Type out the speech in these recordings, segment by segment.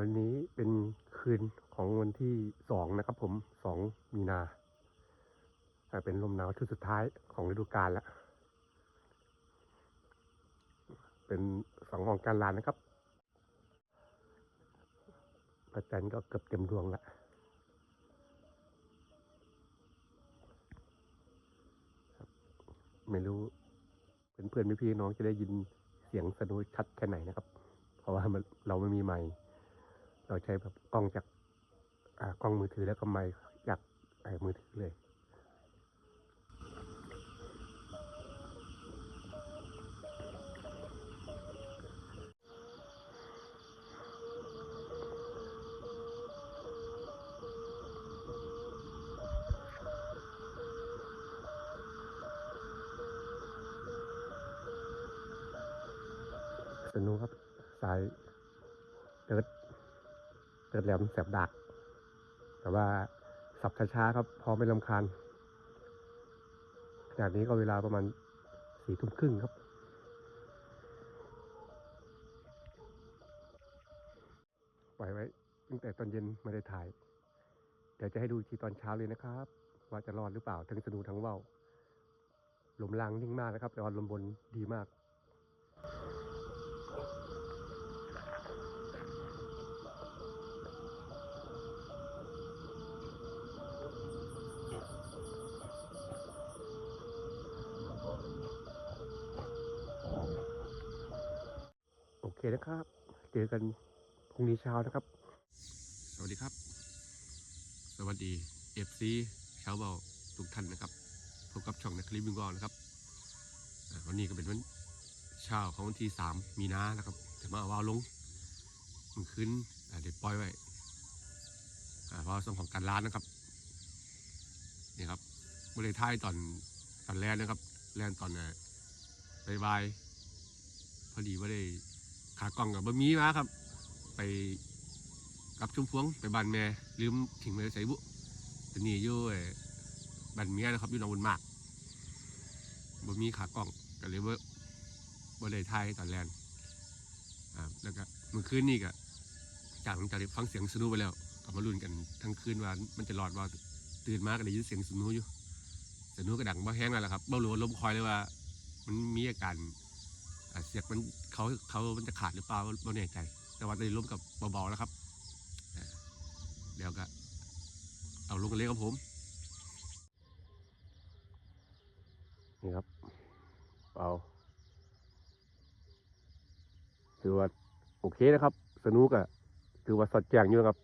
วันนี้เป็นคืนของวันที่สองนะครับผมสองมีนา เป็นลมหนาวชุดสุดท้ายของฤดูกาลล้วเป็นฝังของการลานนะครับพระจันทร์ก็เกือบเต็มดวงล้วครับไม่รู้เพื่อนๆพี่ๆน้องจะได้ยินเสียงสนุชัดแค่ไหนนะครับ เพราะว่ามันเราไม่มีไมค์ เราใช้แบบกล้องจากกล้องมือถือแล้วก็ไมค์จากมือถือเลยสนุกครับสาย ดแหลมแสบดัก แต่ว่าสับช้าๆครับพอไม่ลำคาญขนาดนี้ก็เวลาประมาณสี่ทุ่มครึ่งครับ ปล่อยไว้ตั้งแต่ตอนเย็นไม่ได้ถ่าย เดี๋ยวจะให้ดูทีตอนเช้าเลยนะครับ ว่าจะรอดหรือเปล่าทั้งสนูทั้งว่าวลมล่างนิ่งมากนะครับ แต่ว่าลมบนดีมาก โอเคนะครับ เจอกันพรุ่งนี้เช้านะครับ สวัสดีครับ สวัสดีเอฟซีชาวเบาทุกท่านนะครับพบกับช่องนักคลิปบิงกอนะครับวันนี้ก็เป็นวันเช้าของวันที่สามมีนานะครับจะมาเอาวาวลงมันขึ้นเดี๋ยวปล่อยไว้อ่าวาวส่งของการร้านนะครับนี่ครับบริท้ายตอนตอนแรกนะครับ แรกตอนน่ะบายพอดีว่าได้ ขากล้องกับบะมีมาครับ ไปกับชุมพวงไปบ้านแม่ลืมทิ้งไว้ใส่บุต่นี่อยู่ไอ้บ้านเมียนะครับอยู่หนองบุญมากบ่มีขากล้องก็เลยว่าบ่ได้ถ่ายตอนแรกอ่าแล้วก็เมื่อคืนนี่ก็จากหลังจากที่ฟังเสียงสนุไปแล้วก็มาลุ้นกันทั้งคืนว่ามันจะรอดว่าตื่นมาก็ได้ยินเสียงสนุอยู่สนุก็ดังบ่แห้งแล้วล่ะครับบ่รู้ว่าลมคอยเลยว่า มันมีอาการ เสียงมันเขาเขามันจะขาดหรือเปล่าบ่แน่ใจ แต่ว่าได้ลมกับเบาๆแล้วครับเดี๋ยวก็เอาลงกันเลยครับผม นี่ครับเปล่าถือว่าโอเคนะครับ สนุกอะถือว่าสอดแจ้งอยู่นะครับ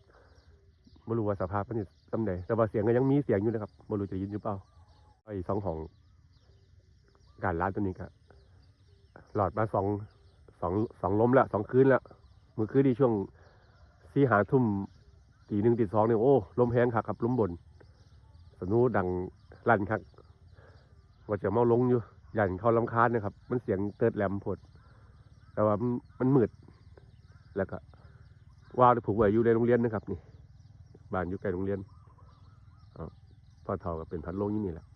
ไม่รู้ว่าสภาพมันนี่สำใดแต่ว่าเสียงก็ยังมีเสียงอยู่นะครับไม่รู้จะยินหรือเปล่าไอ้สองของการร้านตัวนี้ก็ หลอดมาสองสองสองล้มแล้วสองคืนแล้วมือคืนที่ช่วงสี่หาทุ่มตีหนึ่งตีสองเนี่ยโอ้ลมแห้งคักครับลมบน สนูดังลั่นคักว่าจะเมาลงอยู่ยันเขาลำคาญนะครับ มันเสียงเติร์ดแหลมพดแต่ว่ามันมันมืด แล้วก็ว่าวผูกไว้อยู่ในโรงเรียนนะครับ นี่บ้านอยู่ใกล้โรงเรียนเอาพ่อเฒ่าก็เป็นพัดลงอยู่นี่แหละ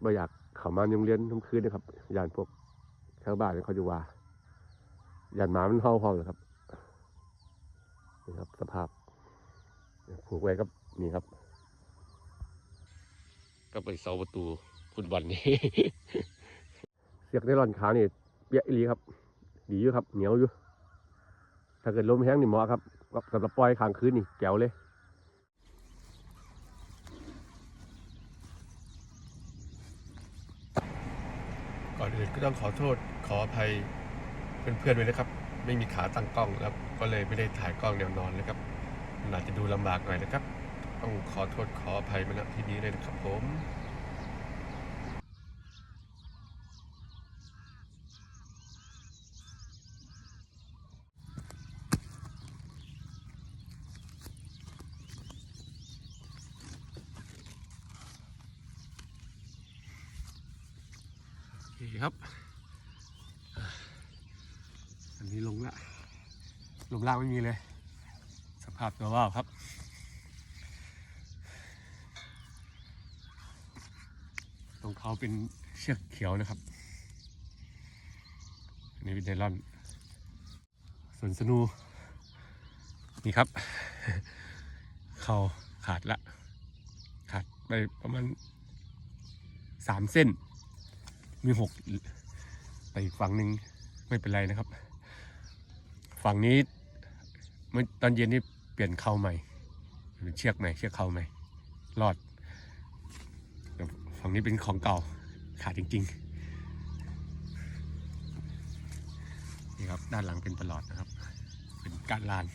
ไม่อยาก เข้ามาในโรงเรียนทั้งคืนนะครับยานพวกชาวบ้านเนี่ยเขาจะว่ายันหมามันเห่าห้องเลยครับนี่ครับ สภาพผูกไว้ครับนี่ครับ ก็ไปเสาประตูฟุตบอลนี่เสียกในร่อนขานี่เปียกอีหลีครับ ดีอยู่ครับ เหนียวอยู่ ถ้าเกิดลมแห้งนี่เหมาะครับสำหรับปล่อยค้างคืนนี่แจ๋วเลย ก่อนอื่นก็ ต้องขอโทษขออภัยเพื่อนๆไวยนะครับ ไม่มีขาตั้งกล้องแล้วก็เลยไม่ได้ถ่ายกล้องแนวนอนเลยครับมันอาจจะดูลำบากหน่อยนะครับ ต้องขอโทษขออภัยมาณที่นี้เลยนะครับผม อเคครับ อันนี้ลงละลงล่างไม่มีเลย สภาพตัวว่าวครับตรงเขาเป็นเชือกเขียวนะครับ อันนี้เป็นไดลอนส่วนสนูนี่ครับ เขาขาดละ ขาดไปประมาณสามเส้น มีหกไปอีกฝั่งหนึ่งไม่เป็นไรนะครับ ฝั่งนี้เมื่อตอนเย็นนี่เปลี่ยนเข่าใหม่เป็นเชือกใหม่เชือกเข่าใหม่รอดฝั่งนี้เป็นของเก่าขาดจริงๆนี่ครับด้านหลังเป็นประหลอดนะครับ เป็นการลาน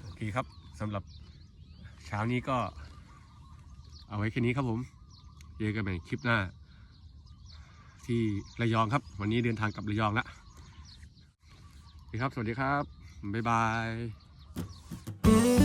โอเคครับสำหรับ ช้านี้ก็ เอาไว้แค่นี้ครับผมเจอกันใหม่คลิปหน้า ที่ระยองครับ วันนี้เดินทางกับระยองละสวัสดีครับ สวัสดีครับ บ๊ายบาย